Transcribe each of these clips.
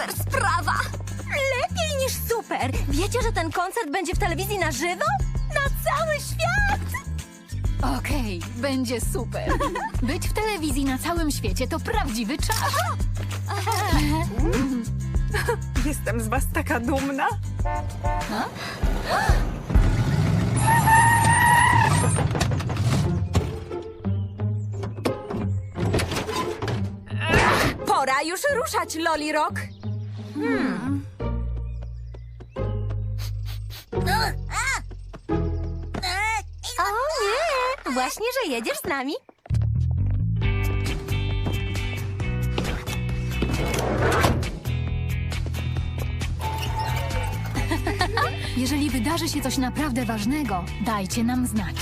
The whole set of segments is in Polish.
super sprawa! Lepiej niż super! Wiecie, że ten koncert będzie w telewizji na żywo? Na cały świat! Okej, będzie super. Być w telewizji na całym świecie to prawdziwy czas. Jestem z was taka dumna. Pora już ruszać, Loli Rock! O nie! Właśnie, że jedziesz z nami? Jeżeli wydarzy się coś naprawdę ważnego, dajcie nam znać.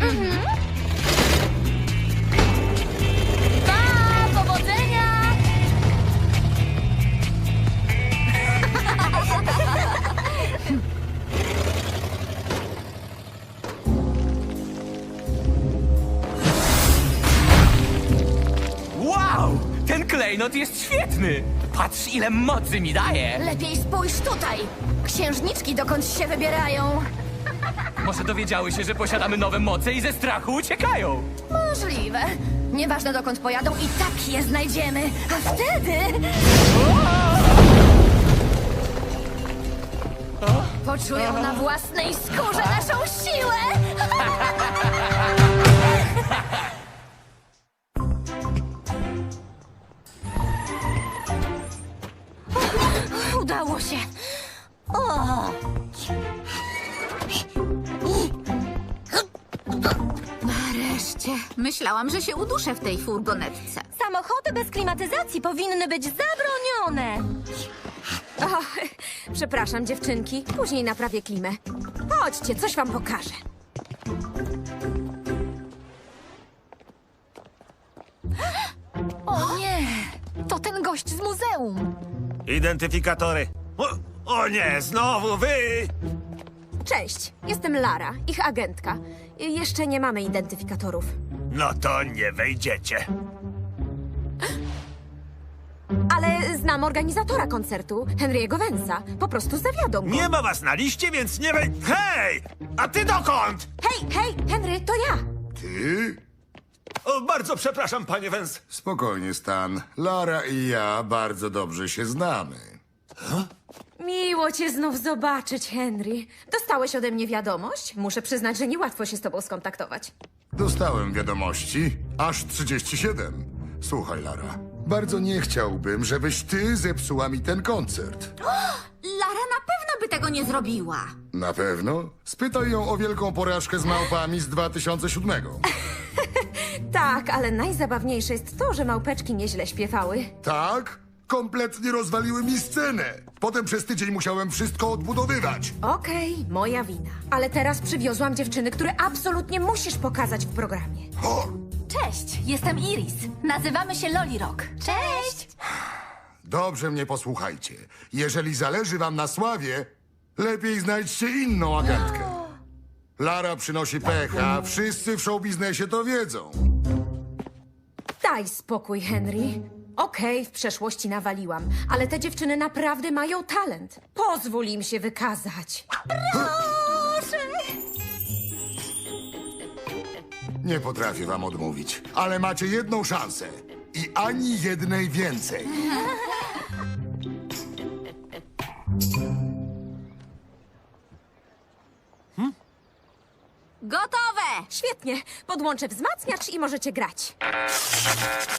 Pa! Klejnot jest świetny! Patrz, ile mocy mi daje! Lepiej spójrz tutaj! Księżniczki dokąd się wybierają? Może dowiedziały się, że posiadamy nowe moce i ze strachu uciekają? Możliwe. Nieważne dokąd pojadą, i tak je znajdziemy. A wtedy... Poczują na własnej skórze naszą siłę! Udało się. Nareszcie. Myślałam, że się uduszę w tej furgonetce. Samochody bez klimatyzacji powinny być zabronione! O, przepraszam, dziewczynki. Później naprawię klimę. Chodźcie, coś wam pokażę. O nie! To ten gość z muzeum. Identyfikatory. O, o nie, znowu wy! Cześć, jestem Lara, ich agentka. Jeszcze nie mamy identyfikatorów. No to nie wejdziecie. Ale znam organizatora koncertu, Henry'ego Wensa. Po prostu zawiodą go. Nie ma was na liście, więc nie wej... Hej! A ty dokąd? Hej, hej, Henry, to ja! Ty? O, bardzo przepraszam, panie Wens. Spokojnie, Stan. Lara i ja bardzo dobrze się znamy. Miło cię znów zobaczyć, Henry. Dostałeś ode mnie wiadomość? Muszę przyznać, że niełatwo się z tobą skontaktować. Dostałem wiadomości, aż 37. Słuchaj, Lara, bardzo nie chciałbym, żebyś ty zepsuła mi ten koncert. Lara na pewno by tego nie zrobiła. Na pewno? Spytaj ją o wielką porażkę z małpami z 2007. Tak, ale najzabawniejsze jest to, że małpeczki nieźle śpiewały. Tak? Kompletnie rozwaliły mi scenę. Potem przez tydzień musiałem wszystko odbudowywać. Okej, moja wina. Ale teraz przywiozłam dziewczyny, które absolutnie musisz pokazać w programie. O, Cześć, jestem Iris. Nazywamy się Loli Rock. Cześć! dobrze mnie posłuchajcie. Jeżeli zależy wam na sławie, lepiej znajdźcie inną agentkę. Lara przynosi pecha, wszyscy w showbiznesie to wiedzą. Daj spokój, Henry. Okej, w przeszłości nawaliłam, ale te dziewczyny naprawdę mają talent. Pozwól im się wykazać. Nie potrafię wam odmówić, ale macie jedną szansę. I ani jednej więcej. Gotowe! Świetnie, podłączę wzmacniacz i możecie grać.